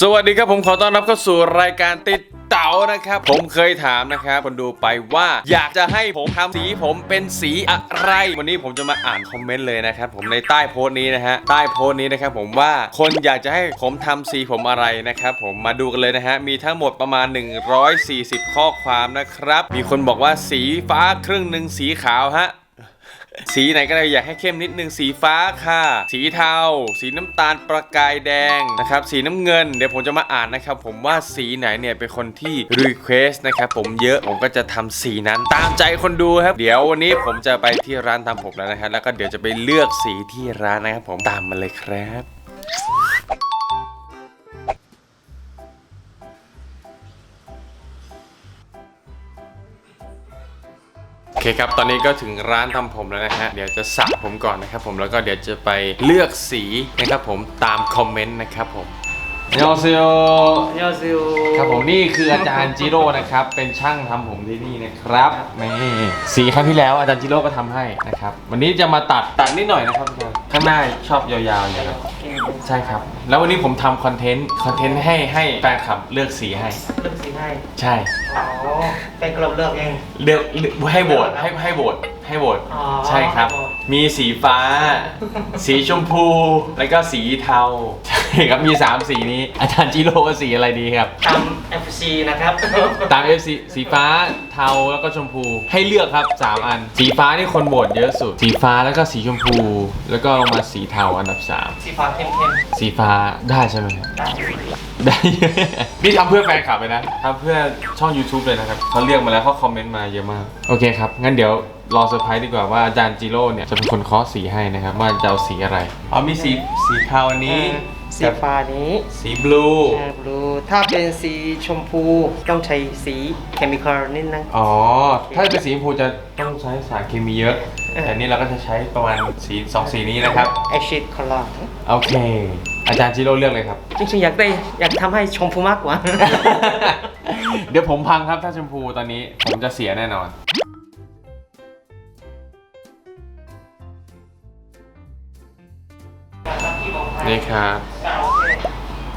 สวัสดีครับผมขอต้อนรับเข้าสู่รายการติดเต๋านะครับ ผมเคยถามนะครับคนดูไปว่าอยากจะให้ผมทำสีผมเป็นสีอะไร วันนี้ผมจะมาอ่านคอมเมนต์เลยนะครับผมในใต้โพสต์นี้นะฮะใต้โพสต์นี้นะครับผมว่าคนอยากจะให้ผมทำสีผมอะไรนะครับผมมาดูกันเลยนะฮะมีทั้งหมดประมาณ 140 ข้อความนะครับ มีคนบอกว่าสีฟ้าครึ่งหนึ่งสีขาวฮะ สีไหนก็ได้อยากให้เข้มนิดนึงสีฟ้าค่ะ สีเทา สีน้ำตาลประกายแดงนะครับสีน้ำเงินเดี๋ยวผมจะมาอ่านนะครับ ผมว่าสีไหนเนี่ยเป็นคนที่รีเควสนะครับผมเยอะผมก็จะทำสีนั้นตามใจคนดูครับ เดี๋ยววันนี้ผมจะไปที่ร้านทำผมแล้วนะครับแล้วก็เดี๋ยวจะไปเลือกสีที่ร้านนะครับผมตามมาเลยครับ คครับตอนนี้ก็ถึงร้านทำผมแล้วนะฮะเดี๋ยวจะสระผมก่อนนะครับผมแล้วก็เดี๋ยวจะไปเลือกสีนะครับผมตามคอมเมนต์นะครับผมยอซิโอยอซิลครับผมนี่คืออาจารย์จิโร่นะครับเป็นช่างทำผมที่นี่นะครับนี่สีครั้งที่แล้วอาจารย์จิโร่ก็ทำให้นะครับวันนี้จะมาตัดตัดนิดหน่อยนะครับอาจารย์ข้างหน้าชอบยาวๆอย่างนี้ครับ ใช่ครับ แล้ววันนี้ผมทำคอนเทนต์ คอนเทนต์ให้ให้แฟนคลับเลือกสีให้ เลือกสีให้ ใช่ อ๋อเป็นกลุ่มเลือกเอง เลือกเลือกให้โหวตให้ให้โหวตให้โหวต อ๋อใช่ครับ มีสีฟ้า สีชมพู แล้วก็สีเทา ใช่ ครับมี 3 สีนี้ อาจารย์จิโร่ว่าสีอะไรดีครับ ตาม FC นะครับ ตาม FC สีฟ้าเทาแล้วก็ชมพูให้เลือกครับ 3 อัน สีฟ้านี่คนโหวตเยอะสุด สีฟ้าแล้วก็สีชมพู แล้วก็ลงมาสีเทาอันดับ สีฟ้าเข้ม3 สีฟ้าได้ใช่ไหมครับๆได้ได้นี่ทำเพื่อแฟนคลับเลยนะทำเพื่อช่อง YouTube เลยนะครับเขาเรียกมาแล้วเขาคอมเมนต์มาเยอะมาก โอเคครับ งั้นเดี๋ยวรอเซอร์ไพรส์ดีกว่าว่าอาจารย์จิโร่เนี่ยจะเป็นคนเคาะสีให้นะครับว่าจะเอาสีอะไรอ๋อมีสีสีเทาอันนี้ สีฟ้านี้สีบลูบลูถ้าเป็นสีชมพูต้องใช้สีเคมีคอลนิดนึง อ๋อ ถ้าเป็นสีชมพูจะต้องใช้สารเคมีเยอะเออแต่นี่เราก็จะใช้ประมาณสีสองสีนี้นะครับแอชชิดคอลอร์โอเค อาจารย์จิโร่เลือกเลยครับ จริงๆ อยากได้อยากทำให้ชมพูมากกว่า เดี๋ยวผมพังครับถ้าชมพูตอนนี้ผมจะเสียแน่นอน นี่ครับ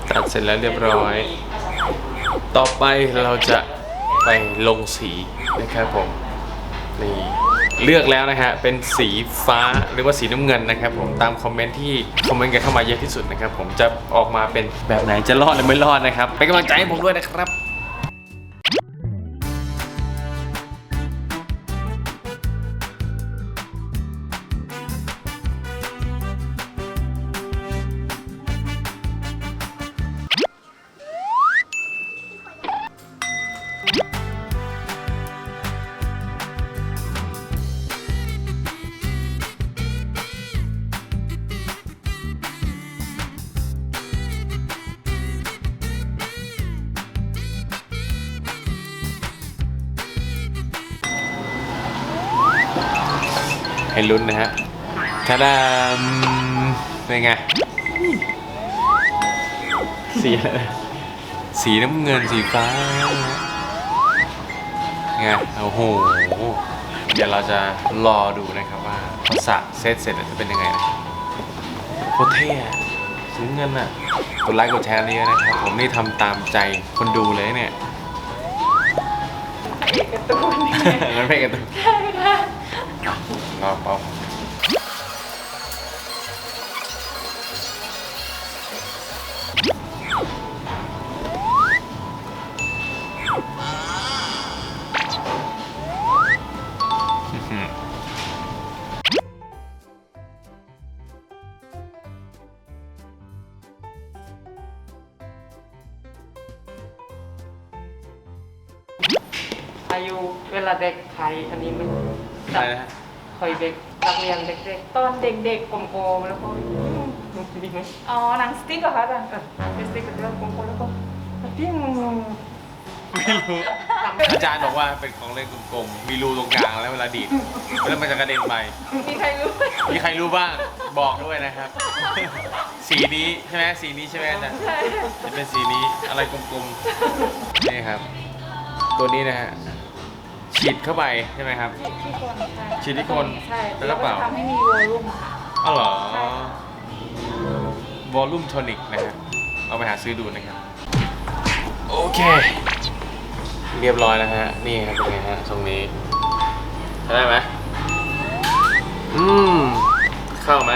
ตัดเสร็จแล้วเรียบร้อย ต่อไปเราจะไปลงสีนะครับผม นี่เลือกแล้วนะฮะ เป็นสีฟ้าหรือว่าสีน้ำเงินนะครับผม ตามคอมเมนต์ที่คอมเมนต์กันเข้ามาเยอะที่สุดนะครับผม จะออกมาเป็นแบบไหน จะรอดหรือไม่รอดนะครับ เป็นกำลังใจให้ผมด้วยนะครับ ให้ลุ้นนะฮะทาดามเป็นไง สีอะไรนะสีน้ำเงินสีฟ้าไงโอ้โห เดี๋ยวเราจะรอดูนะครับว่าพอสระเซตเสร็จแล้วจะเป็นยังไงนะโคตรเท่อะสีน้ำเงินอะกดไลค์กดแชร์นี่นะครับ ผมนี่ทำตามใจคนดูเลยเนี่ยมันเพลงกันตัว รอเปล่าอื้อหือายุเวลาเด็กใครอันนี้มัน อะไรนะ ฮะคอยเด็กนักเรียนเด็กๆตอนเด็กๆกลมๆแล้วก็ดีไหมอ๋อหนังสติ๊กเหรอคะอาจารย์เป็นสติ๊กเกอร์กลมๆแล้วก็เปี้ยงไม่รู้อาจารย์บอกว่าเป็นของเล่นกลมๆมีรูตรงกลางแล้วเวลาดีดแล้วมันจะกระเด็นไปมีใครรู้มีใครรู้บ้างบอกด้วยนะครับ สีนี้ใช่ไหมสีนี้ใช่ไหมอาจารย์ใช่จะเป็นสีนี้อะไรกลมๆนี่ครับ ตัวนี้นะฮะ ฉีดเข้าไปใช่ไหมครับ ฉีดที่คนใช่ฉีดที่คนใช่แล้วก็เป่า ทำให้มีวอลลุ่มค่ะ อ๋อเหรอใช่ วอลลุ่มโทนิกนะฮะเอาไปหาซื้อดูนะครับ โอเค เรียบร้อยแล้วฮะ นี่ครับเป็นไงฮะทรงนี้ใช้ได้ไหมอืม เข้าไหม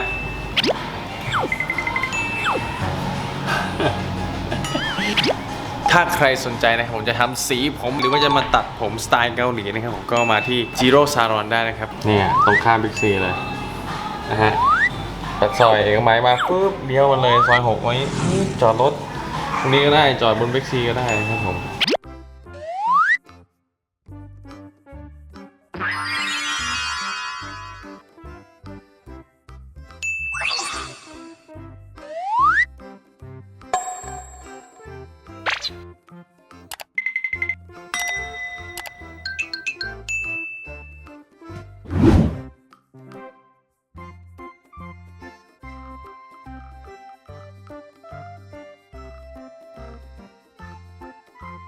ถ้าใครสนใจนะครับผมจะทำสีผมหรือว่าจะมาตัดผมสไตล์เกาหลีนะครับผมก็มาที่ Zero Salon ได้นะครับเนี่ยตรงข้ามบิ๊กซีเลยนะฮะตัดซอยเอกมัยมาปุ๊บเลี้ยวมาเลยซอยหกไว้จอดรถตรงนี้ก็ได้จอดบนบิ๊กซีก็ได้นะครับผม